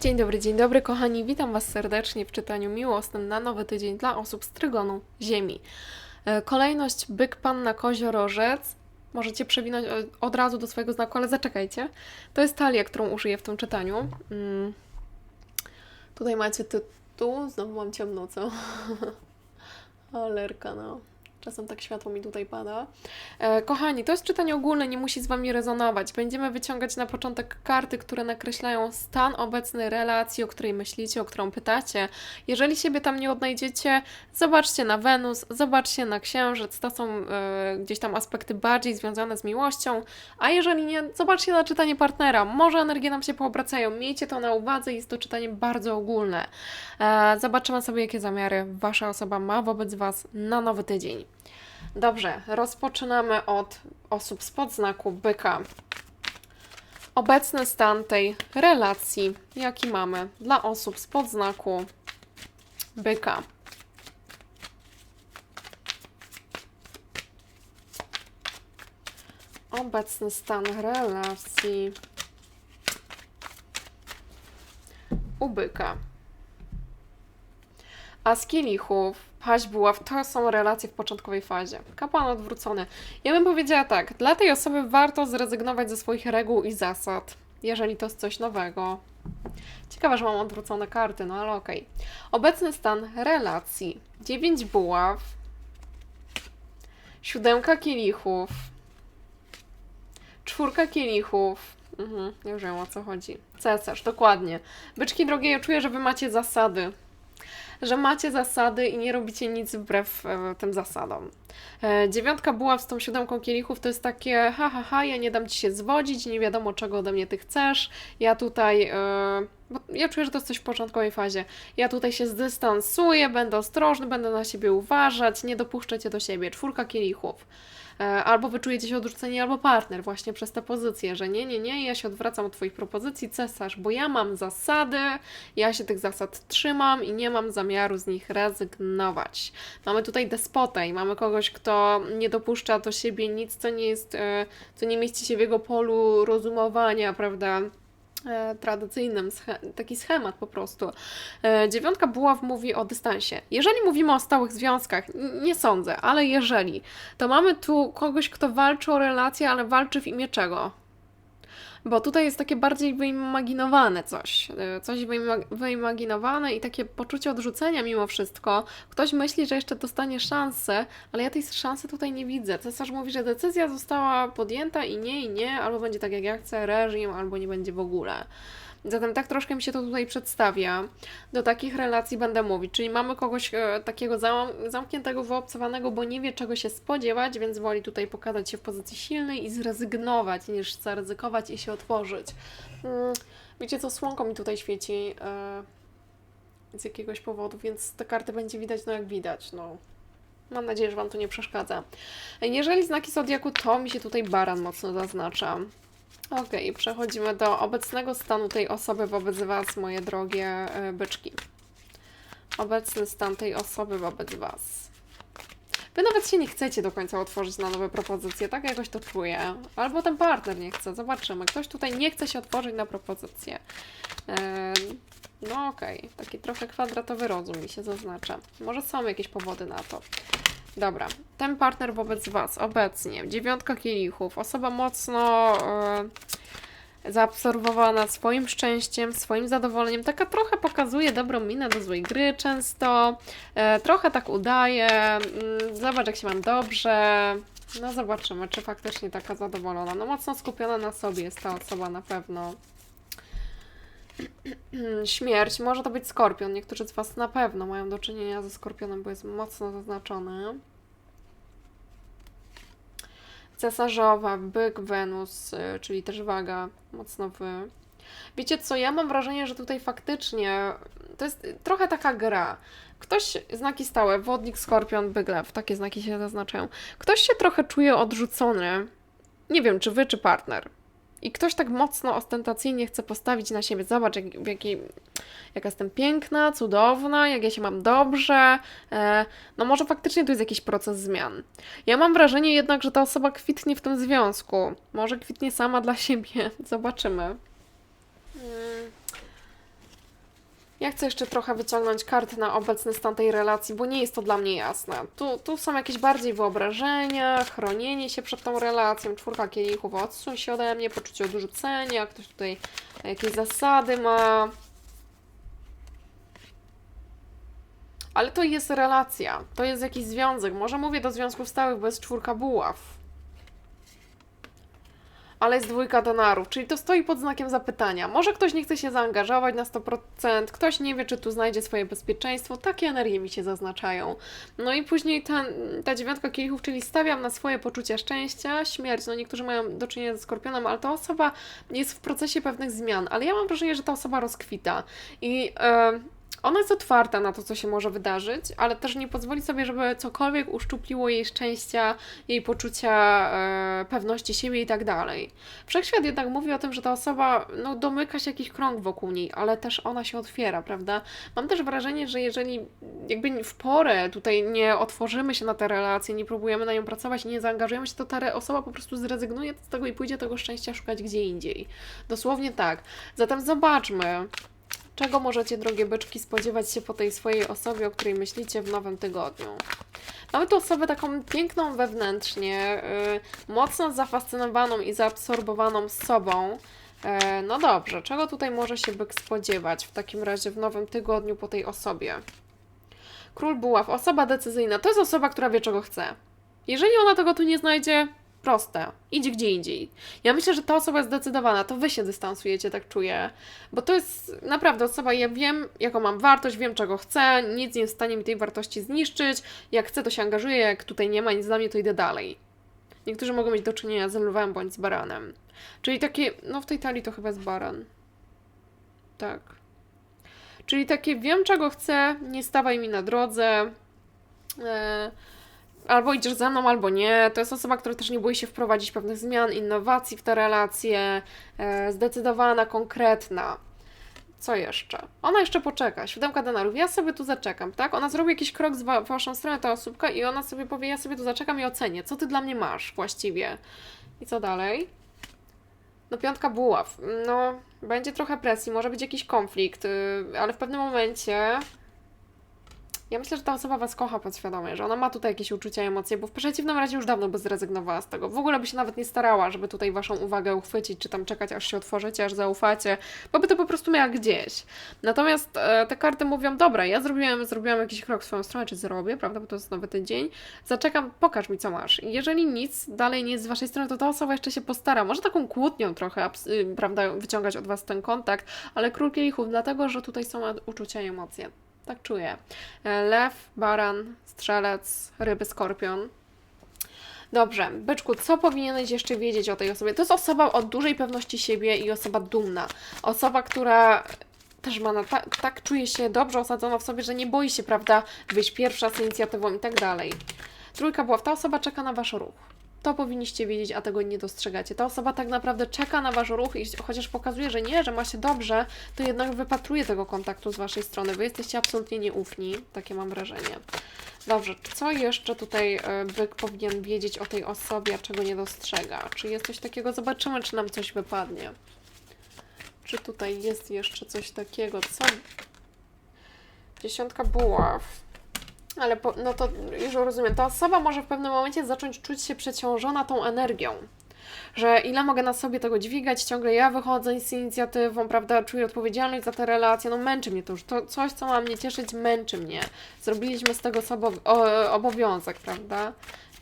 Dzień dobry, dzień dobry kochani, witam Was serdecznie w czytaniu miłosnym na nowy tydzień dla osób z Trygonu Ziemi. E, Kolejność byk, panna, koziorożec. Możecie przewinąć e, od razu do swojego znaku, ale zaczekajcie. To jest talia, którą użyję w tym czytaniu. Mm. Tutaj macie tytuł, znowu mam ciemno, co? Alerka, no. Czasem tak światło mi tutaj pada. E, kochani, to jest czytanie ogólne, nie musi z Wami rezonować. Będziemy wyciągać na początek karty, które nakreślają stan obecny relacji, o której myślicie, o którą pytacie. Jeżeli siebie tam nie odnajdziecie, zobaczcie na Wenus, zobaczcie na Księżyc. To są e, gdzieś tam aspekty bardziej związane z miłością. A jeżeli nie, zobaczcie na czytanie partnera. Może energie nam się poobracają. Miejcie to na uwadze, jest to czytanie bardzo ogólne. E, zobaczymy sobie, jakie zamiary Wasza osoba ma wobec Was na nowy tydzień. Dobrze, rozpoczynamy od osób spod znaku byka. Obecny stan tej relacji, jaki mamy dla osób spod znaku byka. Obecny stan relacji u byka. A z kielichów, paź buław, to są relacje w początkowej fazie. Kapłan odwrócony. Ja bym powiedziała tak, dla tej osoby warto zrezygnować ze swoich reguł i zasad, jeżeli to jest coś nowego. Ciekawe, że mam odwrócone karty, no ale okej. Obecny stan relacji. 9 buław. Siódemka kielichów. Czwórka kielichów. Mhm, już wiem o co chodzi. Cesarz, dokładnie. Byczki drogie, ja czuję, że wy macie zasady że macie zasady i nie robicie nic wbrew e, tym zasadom. E, dziewiątka buław z tą siódemką kielichów to jest takie ha, ha, ha, ja nie dam Ci się zwodzić, nie wiadomo czego ode mnie Ty chcesz, ja tutaj... E, bo ja czuję, że to jest coś w początkowej fazie. Ja tutaj się zdystansuję, będę ostrożny, będę na siebie uważać, nie dopuszczę Cię do siebie. Czwórka kielichów. E, Albo wyczujecie się odrzuceni, albo partner właśnie przez tę pozycję, że nie, nie, nie, ja się odwracam od Twoich propozycji, cesarz, bo ja mam zasady, ja się tych zasad trzymam i nie mam zamiaru z nich rezygnować. Mamy tutaj despotę i mamy kogoś, kto nie dopuszcza do siebie nic, co nie jest, e, co nie mieści się w jego polu rozumowania, prawda? E, tradycyjnym, taki schemat po prostu. E, dziewiątka buław mówi o dystansie. Jeżeli mówimy o stałych związkach, nie sądzę, ale jeżeli, to mamy tu kogoś, kto walczy o relacje, ale walczy w imię czego? Bo tutaj jest takie bardziej wyimaginowane coś. e, Coś wyima- wyimaginowane i takie poczucie odrzucenia mimo wszystko. Ktoś myśli, że jeszcze dostanie szansę, ale ja tej szansy tutaj nie widzę. Cesarz mówi, że decyzja została podjęta i nie, i nie, albo będzie tak jak ja chcę, reżim, albo nie będzie w ogóle. Zatem tak troszkę mi się to tutaj przedstawia. Do takich relacji będę mówić. Czyli mamy kogoś e, takiego zam zamkniętego, wyobcowanego, bo nie wie czego się spodziewać, więc woli tutaj pokazać się w pozycji silnej i zrezygnować, niż zaryzykować i się otworzyć. Mm, wiecie co, słonko mi tutaj świeci e, z jakiegoś powodu, więc te karty będzie widać, no jak widać, no. Mam nadzieję, że Wam to nie przeszkadza. Jeżeli znaki Zodiaku, to mi się tutaj baran mocno zaznacza. Okej, przechodzimy do obecnego stanu tej osoby wobec Was, moje drogie e, byczki. Obecny stan tej osoby wobec Was. Wy nawet się nie chcecie do końca otworzyć na nowe propozycje, tak jakoś to czuję. Albo ten partner nie chce, zobaczymy. Ktoś tutaj nie chce się otworzyć na propozycje. Em, no okej, taki trochę kwadratowy rozum mi się zaznacza. Może są jakieś powody na to. Dobra, ten partner wobec Was obecnie, dziewiątka kielichów, osoba mocno e, zaabsorbowana swoim szczęściem, swoim zadowoleniem, taka trochę pokazuje dobrą minę do złej gry często, e, trochę tak udaje, mm, zobacz jak się mam dobrze, no zobaczymy, czy faktycznie taka zadowolona, no mocno skupiona na sobie jest ta osoba na pewno. Śmierć, może to być skorpion. Niektórzy z Was na pewno mają do czynienia ze skorpionem, bo jest mocno zaznaczony. Cesarzowa, byk, Wenus, y, czyli też waga, mocno wy. Wiecie co, ja mam wrażenie, że tutaj faktycznie to jest trochę taka gra. Ktoś, znaki stałe, wodnik, skorpion, byk, lew, takie znaki się zaznaczają. Ktoś się trochę czuje odrzucony. Nie wiem, czy wy, czy partner. I ktoś tak mocno, ostentacyjnie chce postawić na siebie. Zobacz, jak, w jakiej, jaka jestem piękna, cudowna, jak ja się mam dobrze. E, no może faktycznie tu jest jakiś proces zmian. Ja mam wrażenie jednak, że ta osoba kwitnie w tym związku. Może kwitnie sama dla siebie. Zobaczymy. Mm. Ja chcę jeszcze trochę wyciągnąć karty na obecny stan tej relacji, bo nie jest to dla mnie jasne. Tu, tu są jakieś bardziej wyobrażenia, chronienie się przed tą relacją, czwórka kielichów, odsuń się ode mnie, poczucie odrzucenia, ktoś tutaj jakieś zasady ma. Ale to jest relacja, to jest jakiś związek. Może mówię do związków stałych, bo jest czwórka buław. Ale jest dwójka denarów, czyli to stoi pod znakiem zapytania. Może ktoś nie chce się zaangażować na 100%, ktoś nie wie, czy tu znajdzie swoje bezpieczeństwo. Takie energie mi się zaznaczają. No i później ten, ta dziewiątka kielichów, czyli stawiam na swoje poczucie szczęścia, śmierć. No niektórzy mają do czynienia ze skorpionem, ale ta osoba jest w procesie pewnych zmian. Ale ja mam wrażenie, że ta osoba rozkwita. I... e, ona jest otwarta na to, co się może wydarzyć, ale też nie pozwoli sobie, żeby cokolwiek uszczupliło jej szczęścia, jej poczucia e, pewności siebie i tak dalej. Wszechświat jednak mówi o tym, że ta osoba no, domyka się jakiś krąg wokół niej, ale też ona się otwiera, prawda? Mam też wrażenie, że jeżeli jakby w porę tutaj nie otworzymy się na tę relację, nie próbujemy na nią pracować, nie zaangażujemy się, to ta osoba po prostu zrezygnuje z tego i pójdzie tego szczęścia szukać gdzie indziej. Dosłownie tak. Zatem zobaczmy, Czego możecie, drogie byczki, spodziewać się po tej swojej osobie, o której myślicie w nowym tygodniu? Mamy tu osobę taką piękną wewnętrznie, yy, mocno zafascynowaną i zaabsorbowaną sobą. E, no dobrze, czego tutaj może się byk spodziewać w takim razie w nowym tygodniu po tej osobie? Król Buław, osoba decyzyjna, to jest osoba, która wie, czego chce. Jeżeli ona tego tu nie znajdzie, proste. Idź gdzie indziej. Ja myślę, że ta osoba jest zdecydowana, to wy się dystansujecie, tak czuję. Bo to jest naprawdę osoba, ja wiem, jaką mam wartość, wiem, czego chcę, nic nie jest w stanie mi tej wartości zniszczyć. Jak chcę, to się angażuję, jak tutaj nie ma nic dla mnie, to idę dalej. Niektórzy mogą mieć do czynienia z lwem bądź z baranem. Czyli takie, no w tej talii to chyba jest baran. Tak. Czyli takie, wiem, czego chcę, nie stawaj mi na drodze. Eee, albo idziesz ze mną, albo nie. To jest osoba, która też nie boi się wprowadzić pewnych zmian, innowacji w te relacje, e, zdecydowana, konkretna. Co jeszcze? Ona jeszcze poczeka. Siódemka denarów. Ja sobie tu zaczekam, tak? Ona zrobi jakiś krok z waszą stronę, ta osóbka, i ona sobie powie: Ja sobie tu zaczekam i ocenię, co ty dla mnie masz właściwie. I co dalej? No, piątka buław. No, będzie trochę presji, może być jakiś konflikt, yy, ale w pewnym momencie ja myślę, że ta osoba Was kocha podświadomie, że ona ma tutaj jakieś uczucia, emocje, bo w przeciwnym razie już dawno by zrezygnowała z tego. W ogóle by się nawet nie starała, żeby tutaj Waszą uwagę uchwycić, czy tam czekać, aż się otworzycie, aż zaufacie, bo by to po prostu miała gdzieś. Natomiast e, te karty mówią, dobra, ja zrobiłam, zrobiłam jakiś krok w swoją stronę, czy zrobię, prawda, bo to jest nowy tydzień, zaczekam, pokaż mi, co masz. I jeżeli nic dalej nie jest z Waszej strony, to ta osoba jeszcze się postara. Może taką kłótnią trochę, y, prawda, wyciągać od Was ten kontakt, ale król kielichów, dlatego, że tutaj są uczucia i emocje. Tak czuję. E, Lew, baran, strzelec, ryby, skorpion. Dobrze, byczku, co powinieneś jeszcze wiedzieć o tej osobie? To jest osoba o dużej pewności siebie i osoba dumna. Osoba, która też ma na ta, tak czuje się dobrze osadzona w sobie, że nie boi się, prawda, wyjść pierwsza z inicjatywą i tak dalej. Trójka była, ta osoba czeka na wasz ruch. To powinniście wiedzieć, a tego nie dostrzegacie. Ta osoba tak naprawdę czeka na wasz ruch i chociaż pokazuje, że nie, że ma się dobrze, to jednak wypatruje tego kontaktu z waszej strony. Wy jesteście absolutnie nieufni, takie mam wrażenie. Dobrze, co jeszcze tutaj e, byk powinien wiedzieć o tej osobie, a czego nie dostrzega? Czy jest coś takiego? Zobaczymy, czy nam coś wypadnie. Czy tutaj jest jeszcze coś takiego? Co? Dziesiątka buław. Ale po, no to już rozumiem. Ta osoba może w pewnym momencie zacząć czuć się przeciążona tą energią. Że ile mogę na sobie tego dźwigać, ciągle ja wychodzę z inicjatywą, prawda, czuję odpowiedzialność za te relacje, no męczy mnie to już, to coś, co ma mnie cieszyć, męczy mnie. Zrobiliśmy z tego sobie obowiązek, prawda?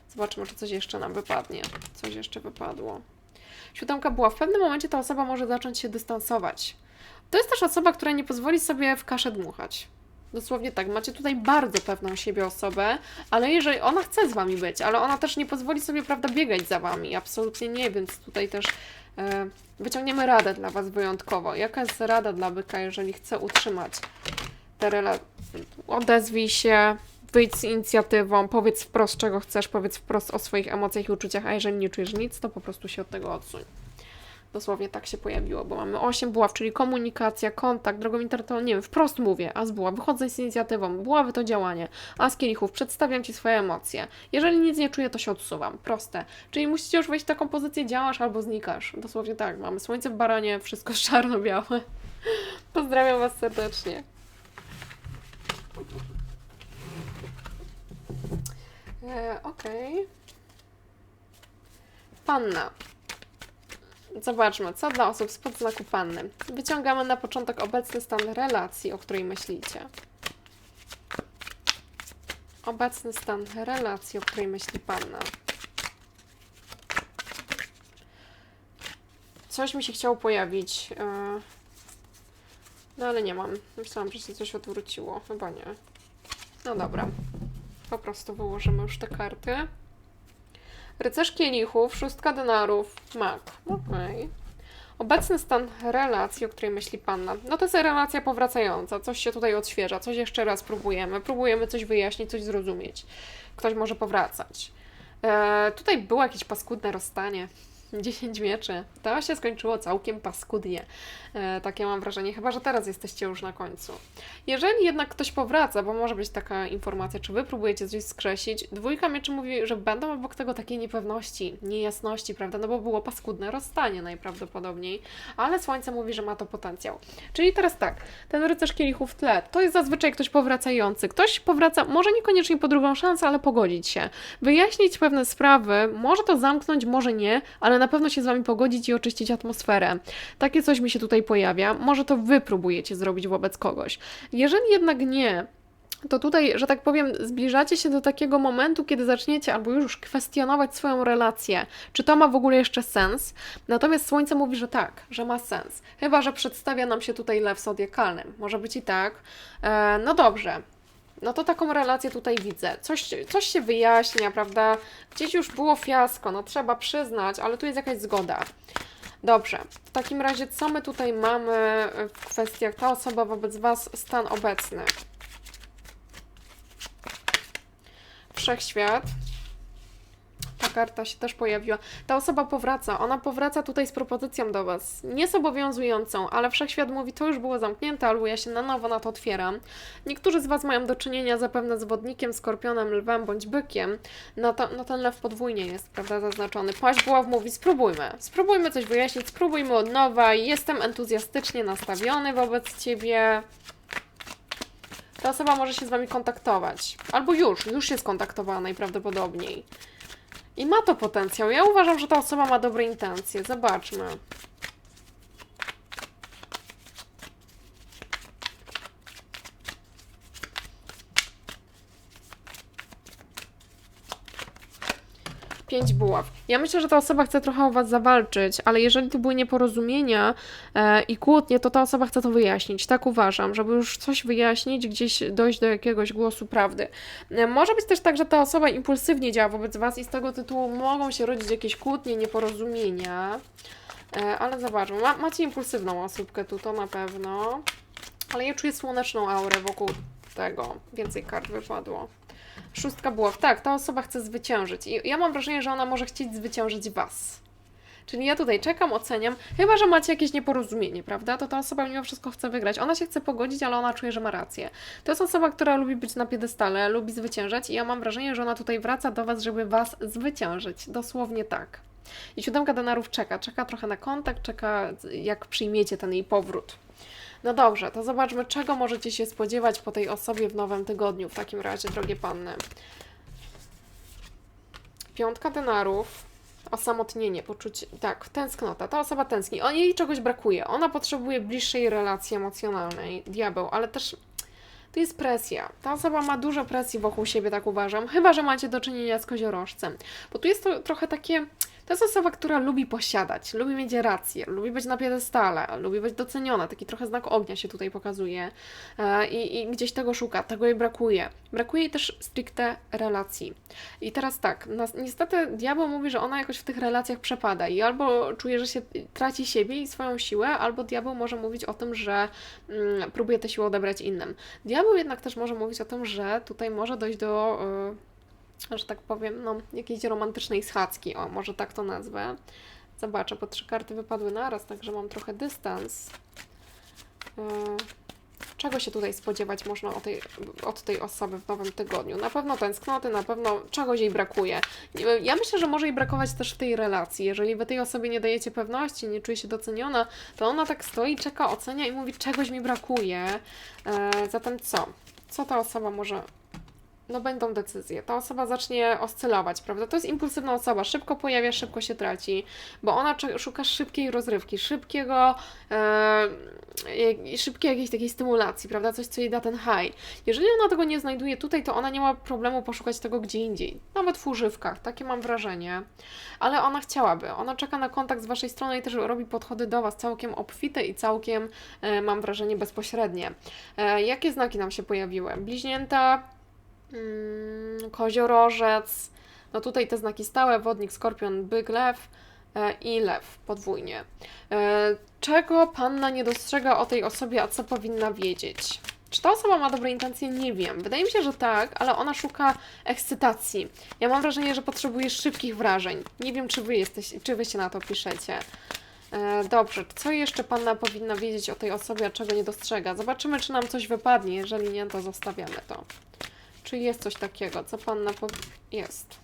Zobaczmy, czy coś jeszcze nam wypadnie. Coś jeszcze wypadło. Siódemka była. W pewnym momencie ta osoba może zacząć się dystansować. To jest też osoba, która nie pozwoli sobie w kaszę dmuchać. Dosłownie tak, macie tutaj bardzo pewną siebie osobę, ale jeżeli ona chce z wami być, ale ona też nie pozwoli sobie, prawda, biegać za wami, absolutnie nie, więc tutaj też e, wyciągniemy radę dla was wyjątkowo. Jaka jest rada dla byka, jeżeli chce utrzymać te relacje? Odezwij się, wyjdź z inicjatywą, powiedz wprost, czego chcesz, powiedz wprost o swoich emocjach i uczuciach, a jeżeli nie czujesz nic, to po prostu się od tego odsuń. Dosłownie tak się pojawiło, bo mamy 8 buław, czyli komunikacja, kontakt, drogą internetową, nie wiem, wprost mówię, a z buław, wychodzę z inicjatywą, buławy to działanie, a z kielichów przedstawiam Ci swoje emocje. Jeżeli nic nie czuję, to się odsuwam. Proste. Czyli musicie już wejść w taką pozycję, działasz albo znikasz. Dosłownie tak, mamy słońce w baranie, wszystko czarno-białe. Pozdrawiam Was serdecznie. E, Okej. Panna. Zobaczmy, co dla osób spod znaku panny. Wyciągamy na początek obecny stan relacji, o której myślicie. Obecny stan relacji, o której myśli panna. Coś mi się chciało pojawić. e, No ale nie mam. Myślałam, że się coś odwróciło. Chyba nie. No dobra. Po prostu wyłożymy już te karty. Rycerz kielichów, szóstka denarów, mak. Okej. Obecny stan relacji, o której myśli panna. No to jest relacja powracająca, coś się tutaj odświeża, coś jeszcze raz próbujemy. Próbujemy coś wyjaśnić, coś zrozumieć. Ktoś może powracać. E, tutaj było jakieś paskudne rozstanie. 10 mieczy. To się skończyło całkiem paskudnie. E, takie mam wrażenie, chyba że teraz jesteście już na końcu. Jeżeli jednak ktoś powraca, bo może być taka informacja, czy wy próbujecie coś skrzesić, dwójka mieczy mówi, że będą obok tego takie niepewności, niejasności, prawda? No bo było paskudne rozstanie najprawdopodobniej, ale słońce mówi, że ma to potencjał. Czyli teraz tak, ten rycerz kielichów w tle, to jest zazwyczaj ktoś powracający. Ktoś powraca, może niekoniecznie po drugą szansę, ale pogodzić się. Wyjaśnić pewne sprawy, może to zamknąć, może nie, ale na pewno się z wami pogodzić i oczyścić atmosferę. Takie coś mi się tutaj pojawia. Może to wy próbujecie zrobić wobec kogoś. Jeżeli jednak nie, to tutaj, że tak powiem, zbliżacie się do takiego momentu, kiedy zaczniecie albo już kwestionować swoją relację. Czy to ma w ogóle jeszcze sens? Natomiast Słońce mówi, że tak, że ma sens. Chyba, że przedstawia nam się tutaj lew zodiakalny. Może być i tak. E, no dobrze. No to taką relację tutaj widzę. Coś, coś się wyjaśnia, prawda? Gdzieś już było fiasko, no trzeba przyznać, ale tu jest jakaś zgoda. Dobrze. W takim razie, co my tutaj mamy w kwestiach ta osoba wobec Was, stan obecny? Wszechświat. Ta karta się też pojawiła. Ta osoba powraca. Ona powraca tutaj z propozycją do Was. Nie zobowiązującą, ale wszechświat mówi, to już było zamknięte, albo ja się na nowo na to otwieram. Niektórzy z Was mają do czynienia zapewne z wodnikiem, skorpionem, lwem bądź bykiem. No, to, no ten lew podwójnie jest, prawda, zaznaczony. Płaź Buław mówi, spróbujmy. Spróbujmy coś wyjaśnić, spróbujmy od nowa. Jestem entuzjastycznie nastawiony wobec Ciebie. Ta osoba może się z Wami kontaktować. Albo już, już jest kontaktowana najprawdopodobniej. I ma to potencjał. Ja uważam, że ta osoba ma dobre intencje. Zobaczmy. Pięć buław. Ja myślę, że ta osoba chce trochę o Was zawalczyć, ale jeżeli tu były nieporozumienia e, i kłótnie, to ta osoba chce to wyjaśnić. Tak uważam, żeby już coś wyjaśnić, gdzieś dojść do jakiegoś głosu prawdy. E, może być też tak, że ta osoba impulsywnie działa wobec Was i z tego tytułu mogą się rodzić jakieś kłótnie, nieporozumienia. E, ale zobaczmy, Ma, macie impulsywną osóbkę tu, to na pewno. Ale ja czuję słoneczną aurę wokół tego. Więcej kart wypadło. Szóstka buław. Tak, ta osoba chce zwyciężyć. I ja mam wrażenie, że ona może chcieć zwyciężyć Was. Czyli ja tutaj czekam, oceniam. Chyba, że macie jakieś nieporozumienie, prawda? To ta osoba mimo wszystko chce wygrać. Ona się chce pogodzić, ale ona czuje, że ma rację. To jest osoba, która lubi być na piedestale, lubi zwyciężać i ja mam wrażenie, że ona tutaj wraca do Was, żeby Was zwyciężyć. Dosłownie tak. I siódemka denarów czeka. Czeka trochę na kontakt, czeka jak przyjmiecie ten jej powrót. No dobrze, to zobaczmy, czego możecie się spodziewać po tej osobie w nowym tygodniu, w takim razie, drogie panny. Piątka denarów, osamotnienie, poczucie, tak, tęsknota. Ta osoba tęskni, o jej czegoś brakuje. Ona potrzebuje bliższej relacji emocjonalnej, diabeł, ale też tu jest presja. Ta osoba ma dużo presji wokół siebie, tak uważam, chyba że macie do czynienia z koziorożcem. Bo tu jest to trochę takie. To jest osoba, która lubi posiadać, lubi mieć rację, lubi być na piedestale, lubi być doceniona. Taki trochę znak ognia się tutaj pokazuje e, i, i gdzieś tego szuka, tego jej brakuje. Brakuje jej też stricte relacji. I teraz tak, niestety diabeł mówi, że ona jakoś w tych relacjach przepada i albo czuje, że się traci siebie i swoją siłę, albo diabeł może mówić o tym, że mm, próbuje tę siłę odebrać innym. Diabeł jednak też może mówić o tym, że tutaj może dojść do, y, że tak powiem, no, jakiejś romantycznej schadzki, o, może tak to nazwę. Zobaczę, bo trzy karty wypadły naraz, także mam trochę dystans. Y, Czego się tutaj spodziewać można o tej, od tej osoby w nowym tygodniu? Na pewno tęsknoty, na pewno czegoś jej brakuje. Ja myślę, że może jej brakować też w tej relacji. Jeżeli wy tej osobie nie dajecie pewności, nie czuje się doceniona, to ona tak stoi, czeka, ocenia i mówi, czegoś mi brakuje. E, zatem co? co ta osoba może no będą decyzje. Ta osoba zacznie oscylować, prawda? To jest impulsywna osoba, szybko pojawia, szybko się traci, bo ona szuka szybkiej rozrywki, szybkiego, e, szybkiej jakiejś takiej stymulacji, prawda? Coś, co jej da ten high. Jeżeli ona tego nie znajduje tutaj, to ona nie ma problemu poszukać tego gdzie indziej, nawet w używkach, takie mam wrażenie, ale ona chciałaby, ona czeka na kontakt z Waszej strony i też robi podchody do Was całkiem obfite i całkiem, e, mam wrażenie, bezpośrednie. E, jakie znaki nam się pojawiły? Bliźnięta, koziorożec, no tutaj te znaki stałe, wodnik, skorpion, byk, lew e, i lew podwójnie. E, czego panna nie dostrzega o tej osobie, a co powinna wiedzieć? Czy ta osoba ma dobre intencje? Nie wiem. Wydaje mi się, że tak, ale ona szuka ekscytacji. Ja mam wrażenie, że potrzebuje szybkich wrażeń. Nie wiem, czy wy, jesteś, czy wy się na to piszecie. E, Dobrze, co jeszcze Panna powinna wiedzieć o tej osobie, a czego nie dostrzega? Zobaczymy, czy nam coś wypadnie. Jeżeli nie, to zostawiamy to. Czy jest coś takiego, co Panna po... jest?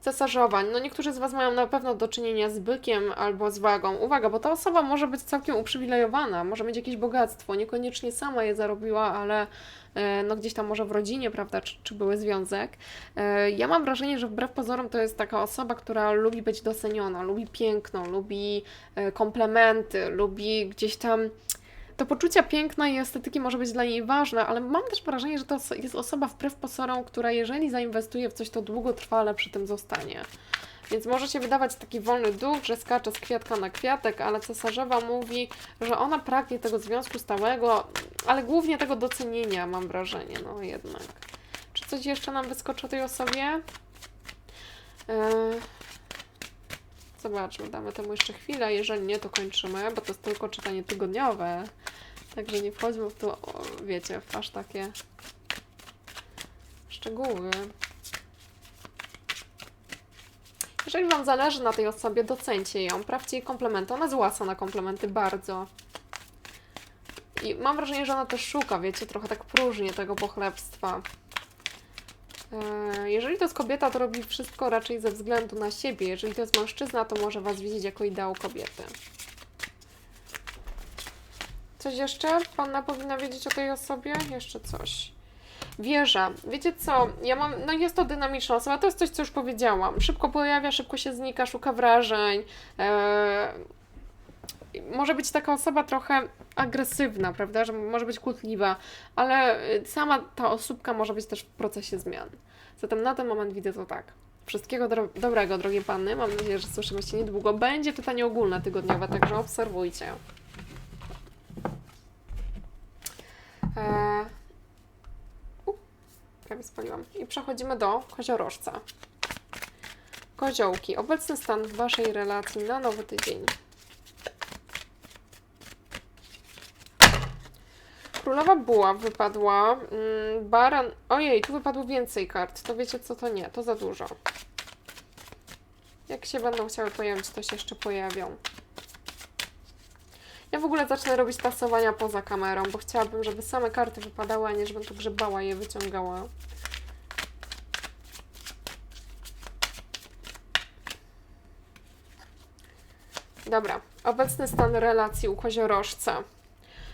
Cesarzowań. No niektórzy z Was mają na pewno do czynienia z bykiem albo z wagą. Uwaga, bo ta osoba może być całkiem uprzywilejowana, może mieć jakieś bogactwo, niekoniecznie sama je zarobiła, ale e, no gdzieś tam może w rodzinie, prawda, czy, czy były związek. E, Ja mam wrażenie, że wbrew pozorom to jest taka osoba, która lubi być doceniona, lubi piękno, lubi e, komplementy, lubi gdzieś tam to poczucia piękna i estetyki może być dla niej ważne, ale mam też wrażenie, że to jest osoba wbrew pozorom, która jeżeli zainwestuje w coś, to długotrwale przy tym zostanie. Więc może się wydawać taki wolny duch, że skacze z kwiatka na kwiatek, ale cesarzowa mówi, że ona pragnie tego związku stałego, ale głównie tego docenienia, mam wrażenie, no jednak. Czy coś jeszcze nam wyskoczy o tej osobie? Yy... Zobaczmy, damy temu jeszcze chwilę. Jeżeli nie, to kończymy, bo to jest tylko czytanie tygodniowe. Także nie wchodźmy w to, wiecie, w aż takie szczegóły. Jeżeli Wam zależy na tej osobie, docencie ją, prawcie jej komplementy. Ona łasa na komplementy bardzo. I mam wrażenie, że ona też szuka, wiecie, trochę tak próżnie tego pochlebstwa. E, Jeżeli to jest kobieta, to robi wszystko raczej ze względu na siebie. Jeżeli to jest mężczyzna, to może Was widzieć jako ideał kobiety. Coś jeszcze Panna powinna wiedzieć o tej osobie? Jeszcze coś. Wieża. Wiecie co? Ja mam. No jest to dynamiczna osoba. To jest coś, co już powiedziałam. Szybko pojawia, szybko się znika, szuka wrażeń. E, może być taka osoba trochę agresywna, prawda? Że może być kłótliwa, ale y, sama ta osóbka może być też w procesie zmian. Zatem na ten moment widzę to tak. Wszystkiego dobrego, drogie panny. Mam nadzieję, że słyszymy się niedługo. Będzie czytanie ogólne tygodniowe, także obserwujcie. Eee... U, prawie spaliłam. I przechodzimy do koziorożca. Koziołki. Obecny stan Waszej relacji na nowy tydzień. Królowa Buła wypadła. Mm, Baran. Ojej, tu wypadło więcej kart. To wiecie co to nie, to za dużo. Jak się będą chciały pojawić, to się jeszcze pojawią. Ja w ogóle zacznę robić tasowania poza kamerą, bo chciałabym, żeby same karty wypadały, a nie żebym tu grzebała i je wyciągała. Dobra, obecny stan relacji u koziorożca.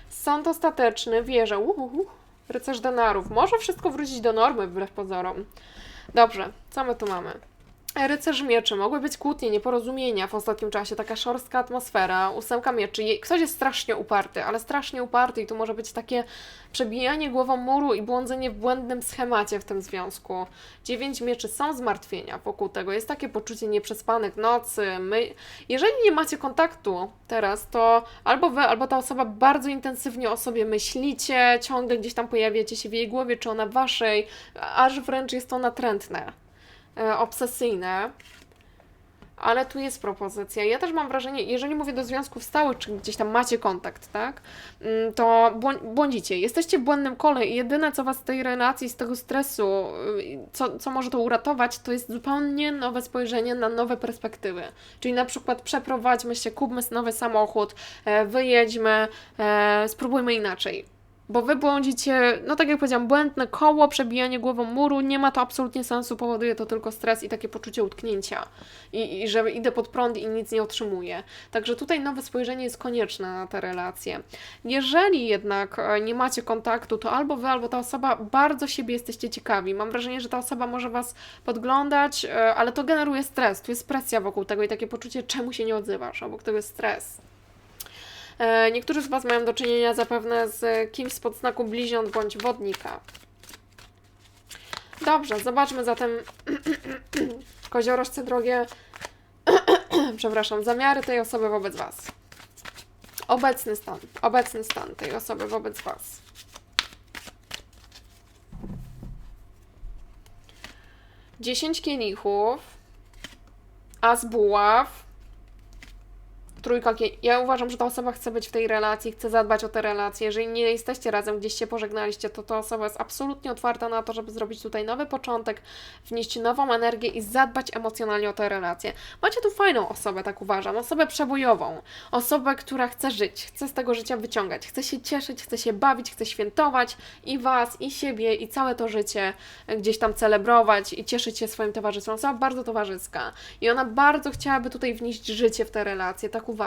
Sąd ostateczny, wierzę. Uhuhu. Rycerz denarów. Może wszystko wrócić do normy, wbrew pozorom. Dobrze, co my tu mamy? Rycerz mieczy. Mogły być kłótnie, nieporozumienia w ostatnim czasie, taka szorstka atmosfera, ósemka mieczy. Ktoś jest strasznie uparty, ale strasznie uparty i tu może być takie przebijanie głową muru i błądzenie w błędnym schemacie w tym związku. Dziewięć mieczy są zmartwienia wokół tego. Jest takie poczucie nieprzespanych nocy. My... Jeżeli nie macie kontaktu teraz, to albo wy, albo ta osoba bardzo intensywnie o sobie myślicie, ciągle gdzieś tam pojawiacie się w jej głowie, czy ona waszej, aż wręcz jest to natrętne, obsesyjne. Ale tu jest propozycja. Ja też mam wrażenie, jeżeli mówię do związków stałych, czy gdzieś tam macie kontakt, tak, mm, to błą- błądzicie. Jesteście w błędnym kole i jedyne, co was z tej relacji, z tego stresu, y, co, co może to uratować, to jest zupełnie nowe spojrzenie na nowe perspektywy. Czyli na przykład przeprowadźmy się, kupmy nowy samochód, e, wyjedźmy, e, spróbujmy inaczej. Bo wy błądzicie, no tak jak powiedziałam, błędne koło, przebijanie głową muru, nie ma to absolutnie sensu, powoduje to tylko stres i takie poczucie utknięcia. I, i że idę pod prąd i nic nie otrzymuję. Także tutaj nowe spojrzenie jest konieczne na te relacje. Jeżeli jednak e, nie macie kontaktu, to albo wy, albo ta osoba bardzo siebie jesteście ciekawi. Mam wrażenie, że ta osoba może was podglądać, e, ale to generuje stres. Tu jest presja wokół tego i takie poczucie, czemu się nie odzywasz. Obok tego jest stres. E, Niektórzy z Was mają do czynienia zapewne z kimś z podznaku bliźniąt bądź wodnika. Dobrze, zobaczmy zatem koziorożce drogie, przepraszam, zamiary tej osoby wobec Was. Obecny stan, obecny stan tej osoby wobec Was. Dziesięć kielichów, as buław, trójka Ja uważam, że ta osoba chce być w tej relacji, chce zadbać o te relacje. Jeżeli nie jesteście razem, gdzieś się pożegnaliście, to ta osoba jest absolutnie otwarta na to, żeby zrobić tutaj nowy początek, wnieść nową energię i zadbać emocjonalnie o te relacje. Macie tu fajną osobę, tak uważam, osobę przebojową, osobę, która chce żyć, chce z tego życia wyciągać, chce się cieszyć, chce się bawić, chce świętować i Was, i siebie, i całe to życie gdzieś tam celebrować i cieszyć się swoim towarzystwem. Osoba bardzo towarzyska i ona bardzo chciałaby tutaj wnieść życie w te relacje, tak uważam.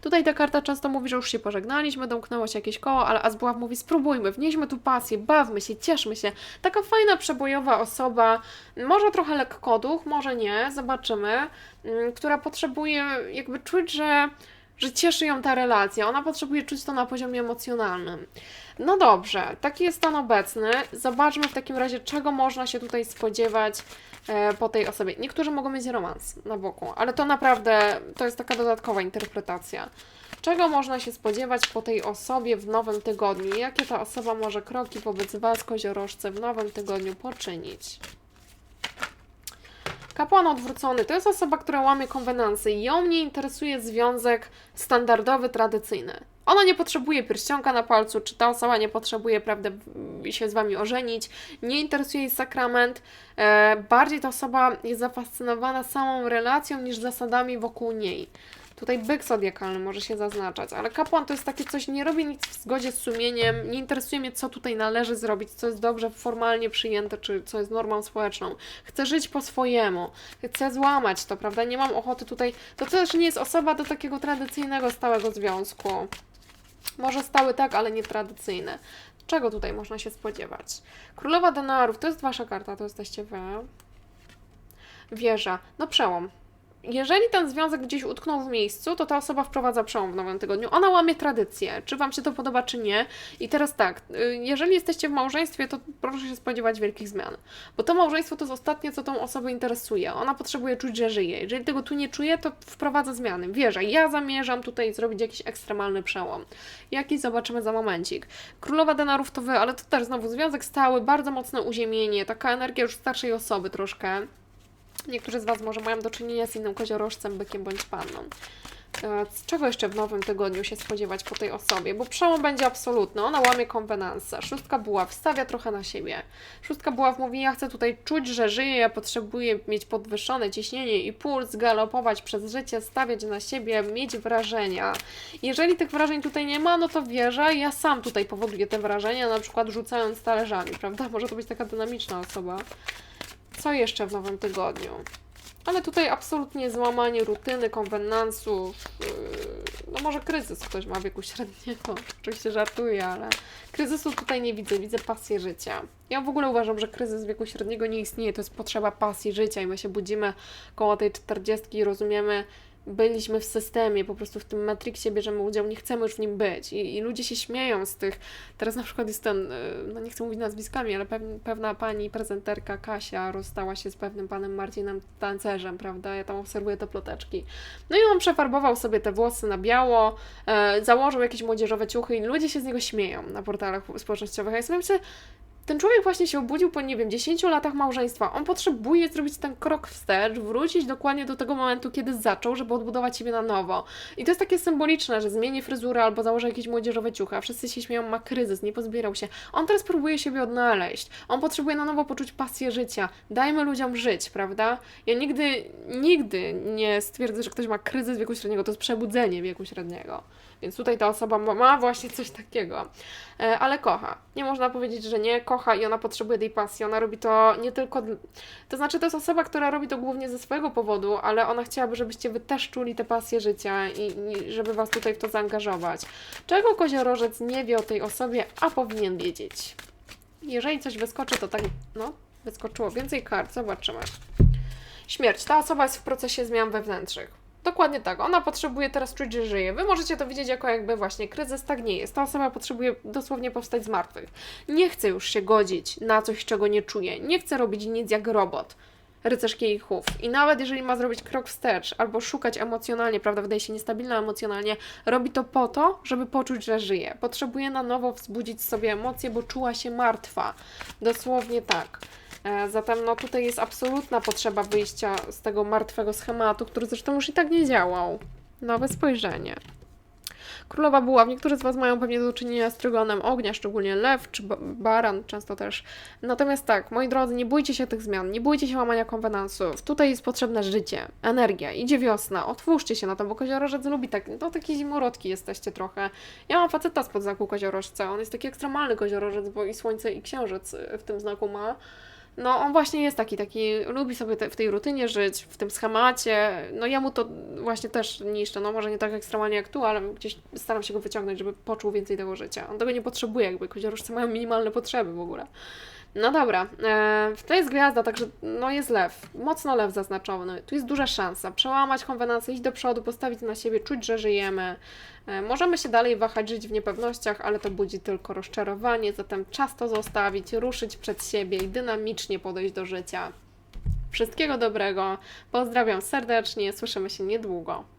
Tutaj ta karta często mówi, że już się pożegnaliśmy, domknęło się jakieś koło, ale Azbuław mówi spróbujmy, wnieśmy tu pasję, bawmy się, cieszmy się. Taka fajna, przebojowa osoba, może trochę lekkoduch, może nie, zobaczymy, mm, która potrzebuje jakby czuć, że że cieszy ją ta relacja. Ona potrzebuje czuć to na poziomie emocjonalnym. No dobrze, taki jest stan obecny. Zobaczmy w takim razie, czego można się tutaj spodziewać e, po tej osobie. Niektórzy mogą mieć romans na boku, ale to naprawdę to jest taka dodatkowa interpretacja. Czego można się spodziewać po tej osobie w nowym tygodniu? Jakie ta osoba może kroki wobec Was, koziorożce, w nowym tygodniu poczynić? Kapłan odwrócony to jest osoba, która łamie konwenansy. Ją nie interesuje związek standardowy, tradycyjny. Ona nie potrzebuje pierścionka na palcu, czy ta osoba nie potrzebuje, prawda, się z Wami ożenić, nie interesuje jej sakrament. E, bardziej ta osoba jest zafascynowana samą relacją niż zasadami wokół niej. Tutaj byk zodiakalny może się zaznaczać, ale kapłan to jest takie coś, nie robi nic w zgodzie z sumieniem, nie interesuje mnie, co tutaj należy zrobić, co jest dobrze formalnie przyjęte, czy co jest normą społeczną. Chcę żyć po swojemu, chcę złamać to, prawda? Nie mam ochoty tutaj. To też nie jest osoba do takiego tradycyjnego, stałego związku. Może stały tak, ale nie tradycyjny. Czego tutaj można się spodziewać? Królowa denarów, to jest Wasza karta, to jesteście Wy. Wieża, no przełom. Jeżeli ten związek gdzieś utknął w miejscu, to ta osoba wprowadza przełom w nowym tygodniu. Ona łamie tradycję, czy Wam się to podoba, czy nie. I teraz tak, y, jeżeli jesteście w małżeństwie, to proszę się spodziewać wielkich zmian. Bo to małżeństwo to jest ostatnie, co tą osobę interesuje. Ona potrzebuje czuć, że żyje. Jeżeli tego tu nie czuje, to wprowadza zmiany. Wierzę, ja zamierzam tutaj zrobić jakiś ekstremalny przełom. Jaki zobaczymy za momencik. Królowa denarów to Wy, ale to też znowu związek stały, bardzo mocne uziemienie, taka energia już starszej osoby troszkę. Niektórzy z Was może mają do czynienia z innym koziorożcem, bykiem bądź panną. E, czego jeszcze w nowym tygodniu się spodziewać po tej osobie? Bo przełom będzie absolutny. Ona łamie konwenanse. Szóstka buław stawia trochę na siebie. Szóstka buław mówi, ja chcę tutaj czuć, że żyję, ja potrzebuję mieć podwyższone ciśnienie i puls, galopować przez życie, stawiać na siebie, mieć wrażenia. Jeżeli tych wrażeń tutaj nie ma, no to wierzę, ja sam tutaj powoduję te wrażenia, na przykład rzucając talerzami, prawda? Może to być taka dynamiczna osoba. Co jeszcze w nowym tygodniu? Ale tutaj absolutnie złamanie rutyny, konwenansów. Yy, no może kryzys ktoś ma w wieku średniego. Oczywiście żartuję, ale kryzysu tutaj nie widzę. Widzę pasję życia. Ja w ogóle uważam, że kryzys wieku średniego nie istnieje. To jest potrzeba pasji życia i my się budzimy koło tej czterdziestki i rozumiemy, byliśmy w systemie, po prostu w tym Matrixie bierzemy udział, nie chcemy już w nim być. I, I ludzie się śmieją z tych. Teraz na przykład jest ten, y, no nie chcę mówić nazwiskami, ale pew, pewna pani prezenterka Kasia rozstała się z pewnym panem Marcinem tancerzem, prawda? Ja tam obserwuję te ploteczki. No i on przefarbował sobie te włosy na biało, e, założył jakieś młodzieżowe ciuchy i ludzie się z niego śmieją na portalach społecznościowych. A ja sobie myślę, ten człowiek właśnie się obudził po, nie wiem, 10 latach małżeństwa. On potrzebuje zrobić ten krok wstecz, wrócić dokładnie do tego momentu, kiedy zaczął, żeby odbudować siebie na nowo. I to jest takie symboliczne, że zmieni fryzurę albo założy jakieś młodzieżowe ciuchy, a wszyscy się śmieją, ma kryzys, nie pozbierał się. On teraz próbuje siebie odnaleźć. On potrzebuje na nowo poczuć pasję życia. Dajmy ludziom żyć, prawda? Ja nigdy, nigdy nie stwierdzę, że ktoś ma kryzys wieku średniego. To jest przebudzenie wieku średniego. Więc tutaj ta osoba ma- właśnie coś takiego, E, ale kocha. Nie można powiedzieć, że nie kocha i ona potrzebuje tej pasji. Ona robi to nie tylko. To znaczy, to jest osoba, która robi to głównie ze swojego powodu, ale ona chciałaby, żebyście wy też czuli tę pasję życia i, i żeby was tutaj w to zaangażować. Czego koziorożec nie wie o tej osobie, a powinien wiedzieć? Jeżeli coś wyskoczy, to tak, no, wyskoczyło więcej kart, zobaczymy. Śmierć. Ta osoba jest w procesie zmian wewnętrznych. Dokładnie tak. Ona potrzebuje teraz czuć, że żyje. Wy możecie to widzieć jako jakby właśnie kryzys. Tak nie jest. Ta osoba potrzebuje dosłownie powstać z martwych. Nie chce już się godzić na coś, czego nie czuje. Nie chce robić nic jak robot. Rycerz kielichów. I nawet jeżeli ma zrobić krok wstecz albo szukać emocjonalnie, prawda, wydaje się niestabilna emocjonalnie, robi to po to, żeby poczuć, że żyje. Potrzebuje na nowo wzbudzić sobie emocje, bo czuła się martwa. Dosłownie tak. E, Zatem no tutaj jest absolutna potrzeba wyjścia z tego martwego schematu, który zresztą już i tak nie działał. Nowe spojrzenie. Królowa Buław. Niektórzy z Was mają pewnie do czynienia z trygonem ognia, szczególnie lew czy ba- baran, często też. Natomiast tak, moi drodzy, nie bójcie się tych zmian, nie bójcie się łamania konwenansów. Tutaj jest potrzebne życie, energia, idzie wiosna, otwórzcie się na to, bo koziorożec lubi tak, no takie zimorodki jesteście trochę. Ja mam faceta spod znaku koziorożca, on jest taki ekstremalny koziorożec, bo i słońce i księżyc y, w tym znaku ma. No, on właśnie jest taki, taki, lubi sobie te, w tej rutynie żyć, w tym schemacie. No, ja mu to właśnie też niszczę. No, może nie tak ekstremalnie jak tu, ale gdzieś staram się go wyciągnąć, żeby poczuł więcej tego życia. On tego nie potrzebuje, jakby koziorożcy mają minimalne potrzeby w ogóle. No dobra, e, to jest gwiazda, także no jest lew, mocno lew zaznaczony. Tu jest duża szansa przełamać konwenancję, iść do przodu, postawić na siebie, czuć, że żyjemy. E, możemy się dalej wahać, żyć w niepewnościach, ale to budzi tylko rozczarowanie, zatem czas to zostawić, ruszyć przed siebie i dynamicznie podejść do życia. Wszystkiego dobrego, pozdrawiam serdecznie, słyszymy się niedługo.